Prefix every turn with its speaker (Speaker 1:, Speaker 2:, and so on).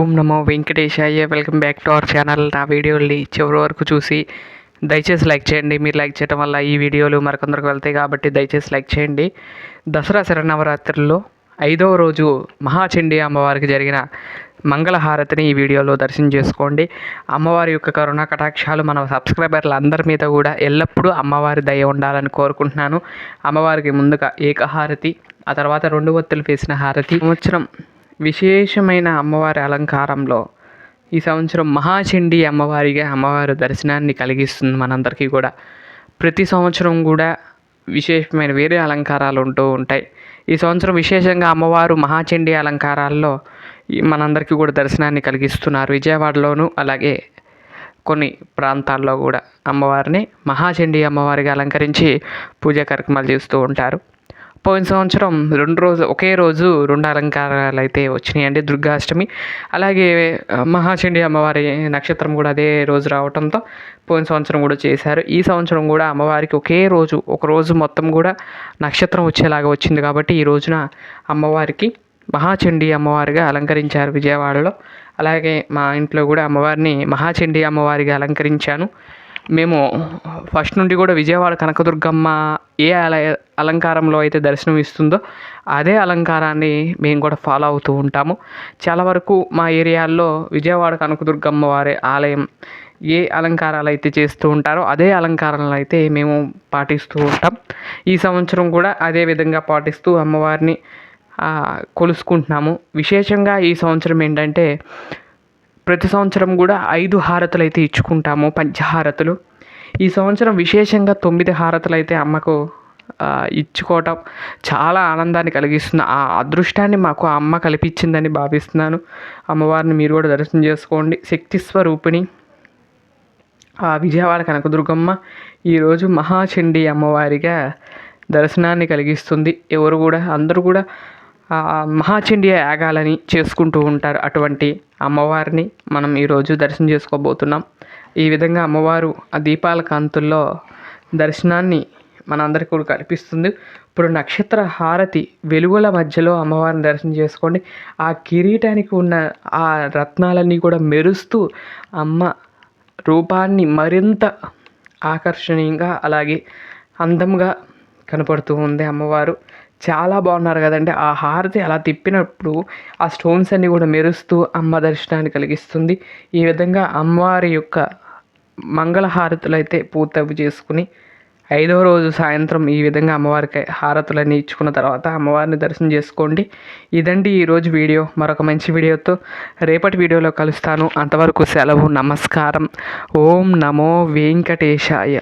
Speaker 1: ఓం నమో వెంకటేశాయ. Welcome back to our channel నా వీడియోని చివరి వరకు చూసి దయచేసి లైక్ చేయండి. మీరు లైక్ చేయడం వల్ల ఈ వీడియోలు మరికొందరికి వెళ్తాయి కాబట్టి దయచేసి లైక్ చేయండి. దసరా శరణవరాత్రుల్లో ఐదవ రోజు మహాచండి అమ్మవారికి జరిగిన మంగళహారతిని ఈ వీడియోలో దర్శనం చేసుకోండి. అమ్మవారి యొక్క కరుణా కటాక్షాలు మన సబ్స్క్రైబర్ల అందరి మీద కూడా ఎల్లప్పుడూ అమ్మవారి దయ ఉండాలని కోరుకుంటున్నాను. అమ్మవారికి ముందుగా ఏకహారతి ఆ తర్వాత రెండు ఒత్తులు వేసిన హారతి. సంవత్సరం విశేషమైన అమ్మవారి అలంకారంలో ఈ సంవత్సరం మహాచండి అమ్మవారిగా అమ్మవారి దర్శనాన్ని కలిగిస్తుంది మనందరికీ కూడా. ప్రతి సంవత్సరం కూడా విశేషమైన వేరే అలంకారాలు ఉంటూ ఉంటాయి. ఈ సంవత్సరం విశేషంగా అమ్మవారు మహాచండి అలంకారాల్లో మనందరికీ కూడా దర్శనాన్ని కలిగిస్తున్నారు. విజయవాడలోను అలాగే కొన్ని ప్రాంతాల్లో కూడా అమ్మవారిని మహాచండి అమ్మవారిగా అలంకరించి పూజా కార్యక్రమాలు చేస్తూ ఉంటారు. పోయిన సంవత్సరం రెండు రోజు ఒకే రోజు రెండు అలంకారాలు అయితే వచ్చినాయండి దుర్గాష్టమి. అలాగే మహాచండి అమ్మవారి నక్షత్రం కూడా అదే రోజు రావడంతో పోయిన సంవత్సరం కూడా చేశారు. ఈ సంవత్సరం కూడా అమ్మవారికి ఒకే రోజు ఒక రోజు మొత్తం కూడా నక్షత్రం వచ్చేలాగా వచ్చింది కాబట్టి ఈ రోజున అమ్మవారికి మహాచండి అమ్మవారిగా అలంకరించారు విజయవాడలో. అలాగే మా ఇంట్లో కూడా అమ్మవారిని మహాచండి అమ్మవారిగా అలంకరించాను. మేము ఫస్ట్ నుండి కూడా విజయవాడ కనకదుర్గమ్మ ఏ అలయ అలంకారంలో అయితే దర్శనం ఇస్తుందో అదే అలంకారాన్ని మేము కూడా ఫాలో అవుతూ ఉంటాము. చాలా వరకు మా ఏరియాల్లో విజయవాడ కనకదుర్గమ్మ వారి ఆలయం ఏ అలంకారాలు అయితే చేస్తూ ఉంటారో అదే అలంకారాలను అయితే మేము పాటిస్తూ ఉంటాం. ఈ సంవత్సరం కూడా అదే విధంగా పాటిస్తూ అమ్మవారిని కొలుసుకుంటున్నాము. విశేషంగా ఈ సంవత్సరం ఏంటంటే ప్రతి సంవత్సరం కూడా ఐదు హారతులు అయితే ఇచ్చుకుంటాము పంచహారతులు. ఈ సంవత్సరం విశేషంగా తొమ్మిది హారతులు అయితే అమ్మకు ఇచ్చుకోవటం చాలా ఆనందాన్ని కలిగిస్తుంది. ఆ అదృష్టాన్ని మాకు అమ్మ కల్పించిందని భావిస్తున్నాను. అమ్మవారిని మీరు కూడా దర్శనం చేసుకోండి. శక్తి స్వరూపిణి ఆ విజయవాడ కనకదుర్గమ్మ ఈరోజు మహాచండి అమ్మవారిగా దర్శనాన్ని కలిగిస్తుంది. ఎవరు కూడా అందరూ కూడా మహాచండీ యాగాలని చేసుకుంటూ ఉంటారు అటువంటి అమ్మవారిని మనం ఈరోజు దర్శనం చేసుకోబోతున్నాం. ఈ విధంగా అమ్మవారు ఆ దీపాల కాంతుల్లో దర్శనాన్ని మనందరికీ కూడా కల్పిస్తుంది. ఇప్పుడు నక్షత్ర హారతి వెలుగుల మధ్యలో అమ్మవారిని దర్శనం చేసుకోండి. ఆ కిరీటానికి ఉన్న ఆ రత్నాలన్నీ కూడా మెరుస్తూ అమ్మ రూపాన్ని మరింత ఆకర్షణీయంగా అలాగే అందంగా కనపడుతూ ఉంది అమ్మవారు. చాలా బాగున్నారు కదండి. ఆ హారతి అలా తిప్పినప్పుడు ఆ స్టోన్స్ అన్నీ కూడా మెరుస్తూ అమ్మ దర్శనాన్ని కలిగిస్తుంది. ఈ విధంగా అమ్మవారి యొక్క మంగళహారతులు అయితే పూర్తవి చేసుకుని ఐదో రోజు సాయంత్రం ఈ విధంగా అమ్మవారికి హారతులన్నీ ఇచ్చుకున్న తర్వాత అమ్మవారిని దర్శనం చేసుకోండి. ఇదండి ఈరోజు వీడియో. మరొక మంచి వీడియోతో రేపటి వీడియోలో కలుస్తాను. అంతవరకు సెలవు నమస్కారం. ఓం నమో వెంకటేశాయ.